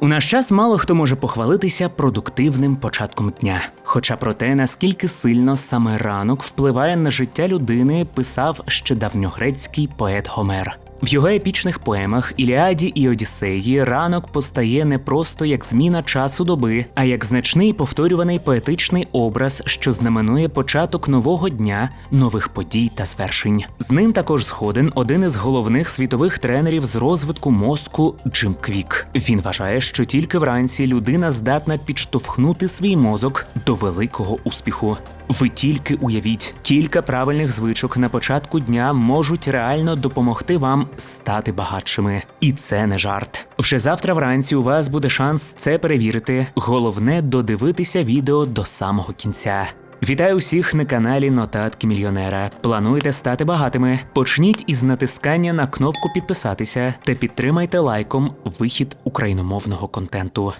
У наш час мало хто може похвалитися продуктивним початком дня. Хоча про те, наскільки сильно саме ранок впливає на життя людини, писав ще давньогрецький поет Гомер. В його епічних поемах Іліаді і Одіссеї ранок постає не просто як зміна часу доби, а як значний повторюваний поетичний образ, що знаменує початок нового дня, нових подій та звершень. З ним також згоден один із головних світових тренерів з розвитку мозку Джим Квік. Він вважає, що тільки вранці людина здатна підштовхнути свій мозок до великого успіху. Ви тільки уявіть, кілька правильних звичок на початку дня можуть реально допомогти вам стати багатшими. І це не жарт. Вже завтра вранці у вас буде шанс це перевірити. Головне додивитися відео до самого кінця. Вітаю усіх на каналі Нотатки Мільйонера. Плануєте стати багатими? Почніть із натискання на кнопку підписатися та підтримайте лайком вихід україномовного контенту.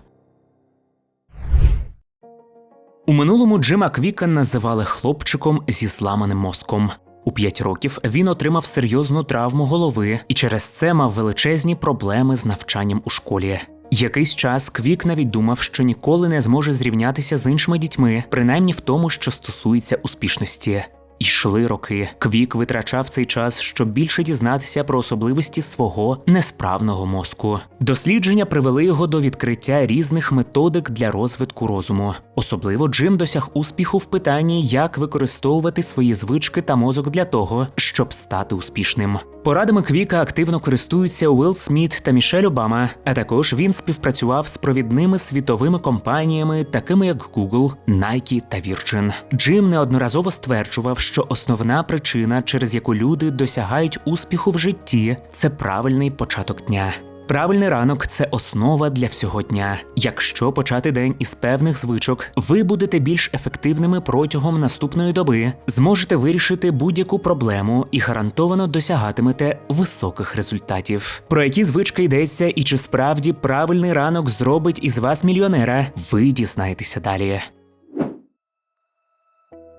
У минулому Джима Квіка називали хлопчиком зі зламаним мозком. У п'ять років він отримав серйозну травму голови і через це мав величезні проблеми з навчанням у школі. Якийсь час Квік навіть думав, що ніколи не зможе зрівнятися з іншими дітьми, принаймні в тому, що стосується успішності. Йшли роки. Квік витрачав цей час, щоб більше дізнатися про особливості свого несправного мозку. Дослідження привели його до відкриття різних методик для розвитку розуму. Особливо Джим досяг успіху в питанні, як використовувати свої звички та мозок для того, щоб стати успішним. Порадами Квіка активно користуються Уилл Сміт та Мішель Обама. А також він співпрацював з провідними світовими компаніями, такими як Google, Nike та Virgin. Джим неодноразово стверджував, що основна причина, через яку люди досягають успіху в житті, це правильний початок дня. Правильний ранок це основа для всього дня. Якщо почати день із певних звичок, ви будете більш ефективними протягом наступної доби, зможете вирішити будь-яку проблему і гарантовано досягатимете високих результатів. Про які звички йдеться і чи справді правильний ранок зробить із вас мільйонера, ви дізнаєтеся далі.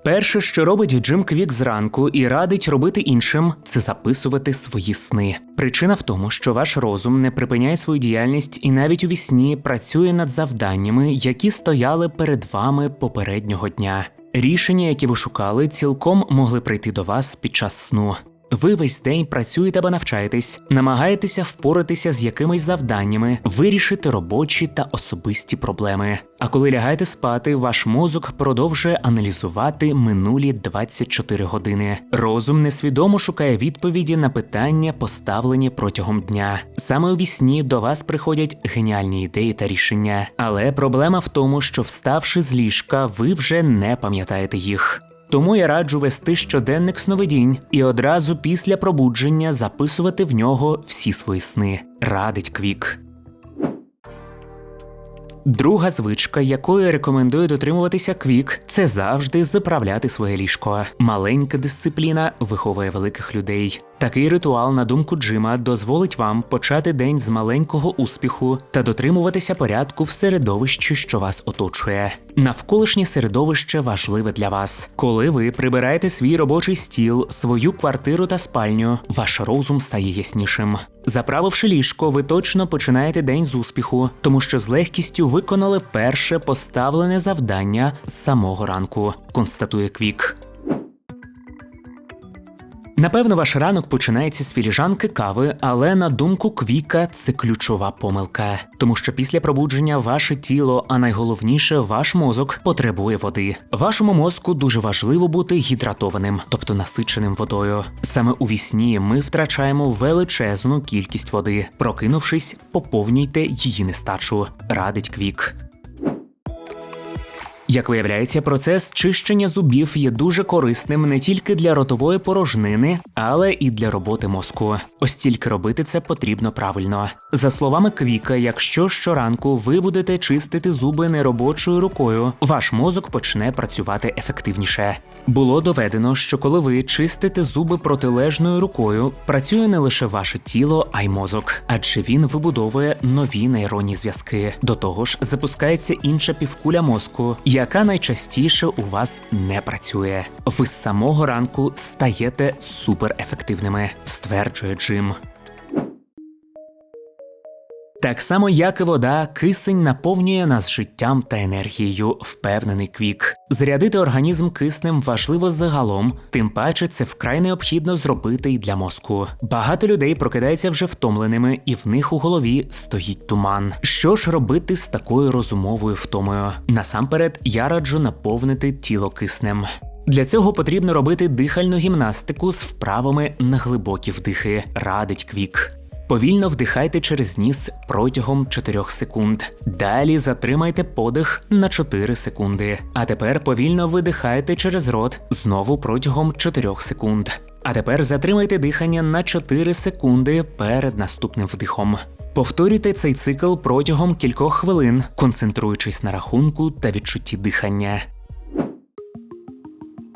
Перше, що робить Джим Квік зранку і радить робити іншим, це записувати свої сни. Причина в тому, що ваш розум не припиняє свою діяльність і навіть у вісні працює над завданнями, які стояли перед вами попереднього дня. Рішення, які ви шукали, цілком могли прийти до вас під час сну. Ви весь день працюєте або навчаєтесь, намагаєтеся впоратися з якимись завданнями, вирішити робочі та особисті проблеми. А коли лягаєте спати, ваш мозок продовжує аналізувати минулі 24 години. Розум несвідомо шукає відповіді на питання, поставлені протягом дня. Саме у вісні до вас приходять геніальні ідеї та рішення. Але проблема в тому, що вставши з ліжка, ви вже не пам'ятаєте їх. Тому я раджу вести щоденник сновидінь і одразу після пробудження записувати в нього всі свої сни. Радить Квік. Друга звичка, якою рекомендую дотримуватися Квік, це завжди заправляти своє ліжко. Маленька дисципліна виховує великих людей. Такий ритуал, на думку Джима, дозволить вам почати день з маленького успіху та дотримуватися порядку в середовищі, що вас оточує. Навколишнє середовище важливе для вас. Коли ви прибираєте свій робочий стіл, свою квартиру та спальню, ваш розум стає яснішим. Заправивши ліжко, ви точно починаєте день з успіху, тому що з легкістю виконали перше поставлене завдання з самого ранку, констатує Квік. Напевно, ваш ранок починається з філіжанки кави, але на думку Квіка це ключова помилка, тому що після пробудження ваше тіло, а найголовніше ваш мозок потребує води. Вашому мозку дуже важливо бути гідратованим, тобто насиченим водою. Саме у вісні ми втрачаємо величезну кількість води. Прокинувшись, поповнюйте її нестачу. Радить Квік. Як виявляється, процес чищення зубів є дуже корисним не тільки для ротової порожнини, але і для роботи мозку. Ось тільки робити це потрібно правильно. За словами Квіка, якщо щоранку ви будете чистити зуби неробочою рукою, ваш мозок почне працювати ефективніше. Було доведено, що коли ви чистите зуби протилежною рукою, працює не лише ваше тіло, а й мозок, адже він вибудовує нові нейронні зв'язки. До того ж, запускається інша півкуля мозку яка найчастіше у вас не працює. Ви з самого ранку стаєте суперефективними, стверджує Джим. Так само, як і вода, кисень наповнює нас життям та енергією, впевнений квік. Зарядити організм киснем важливо загалом, тим паче це вкрай необхідно зробити й для мозку. Багато людей прокидаються вже втомленими, і в них у голові стоїть туман. Що ж робити з такою розумовою втомою? Насамперед, я раджу наповнити тіло киснем. Для цього потрібно робити дихальну гімнастику з вправами на глибокі вдихи, радить квік. Повільно вдихайте через ніс протягом 4 секунд. Далі затримайте подих на 4 секунди. А тепер повільно видихайте через рот знову протягом 4 секунд. А тепер затримайте дихання на 4 секунди перед наступним вдихом. Повторюйте цей цикл протягом кількох хвилин, концентруючись на рахунку та відчутті дихання.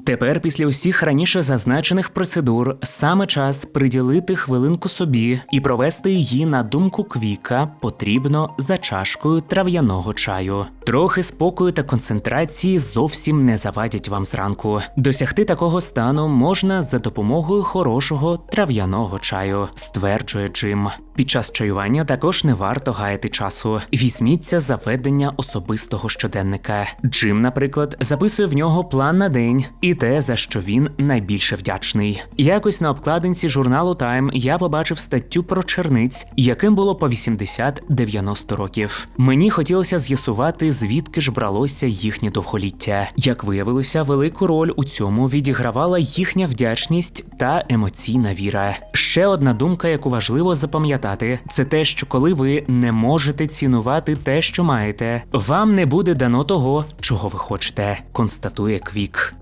Тепер, після усіх раніше зазначених процедур, саме час приділити хвилинку собі і провести її на думку квіка потрібно за чашкою трав'яного чаю. Трохи спокою та концентрації зовсім не завадять вам зранку. Досягти такого стану можна за допомогою хорошого трав'яного чаю, стверджує Джим. Під час чаювання також не варто гаяти часу. Візьміться за ведення особистого щоденника. Джим, наприклад, записує в нього план на день і те, за що він найбільше вдячний. Якось на обкладинці журналу Time я побачив статтю про черниць, яким було по 80-90 років. Мені хотілося з'ясувати, звідки ж бралося їхнє довголіття. Як виявилося, велику роль у цьому відігравала їхня вдячність та емоційна віра. Ще одна думка, яку важливо запам'ятати, це те, що коли ви не можете цінувати те, що маєте, вам не буде дано того, чого ви хочете, констатує Квік.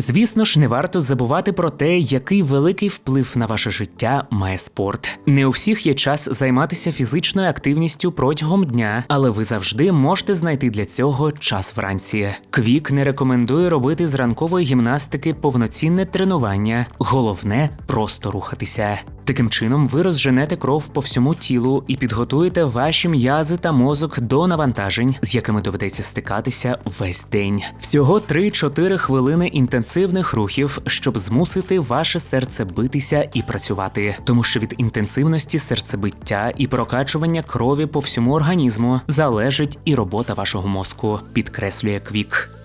Звісно ж, не варто забувати про те, який великий вплив на ваше життя має спорт. Не у всіх є час займатися фізичною активністю протягом дня, але ви завжди можете знайти для цього час вранці. Квік не рекомендує робити з ранкової гімнастики повноцінне тренування. Головне просто рухатися. Таким чином, ви розженете кров по всьому тілу і підготуєте ваші м'язи та мозок до навантажень, з якими доведеться стикатися весь день. Всього 3-4 хвилини інтенсивних рухів, щоб змусити ваше серце битися і працювати, тому що від інтенсивності серцебиття і прокачування крові по всьому організму залежить і робота вашого мозку, підкреслює Квік.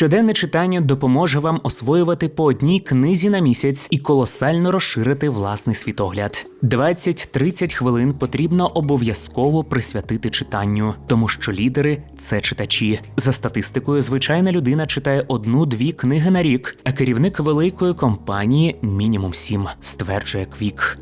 Щоденне читання допоможе вам освоювати по одній книзі на місяць і колосально розширити власний світогляд. 20-30 хвилин потрібно обов'язково присвятити читанню, тому що лідери це читачі. За статистикою, звичайна людина читає одну-дві книги на рік, а керівник великої компанії мінімум сім, стверджує Квік.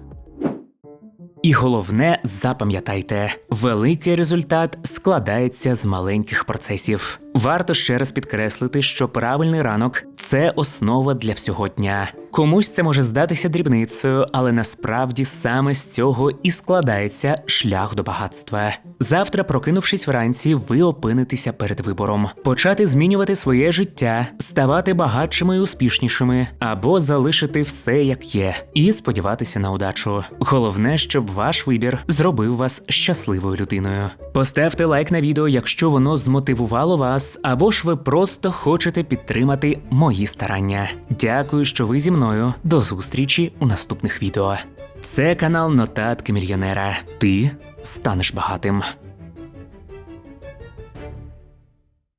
І головне, запам'ятайте, великий результат складається з маленьких процесів. Варто ще раз підкреслити, що правильний ранок це основа для всього дня. Комусь це може здатися дрібницею, але насправді саме з цього і складається шлях до багатства. Завтра, прокинувшись вранці, ви опинитеся перед вибором: почати змінювати своє життя, ставати багатшими і успішнішими, або залишити все як є, і сподіватися на удачу. Головне, щоб ваш вибір зробив вас щасливою людиною. Поставте лайк на відео, якщо воно змотивувало вас, або ж ви просто хочете підтримати мої старання. Дякую, що ви зі мною. До зустрічі у наступних відео. Це канал Нотатки мільйонера. Ти станеш багатим.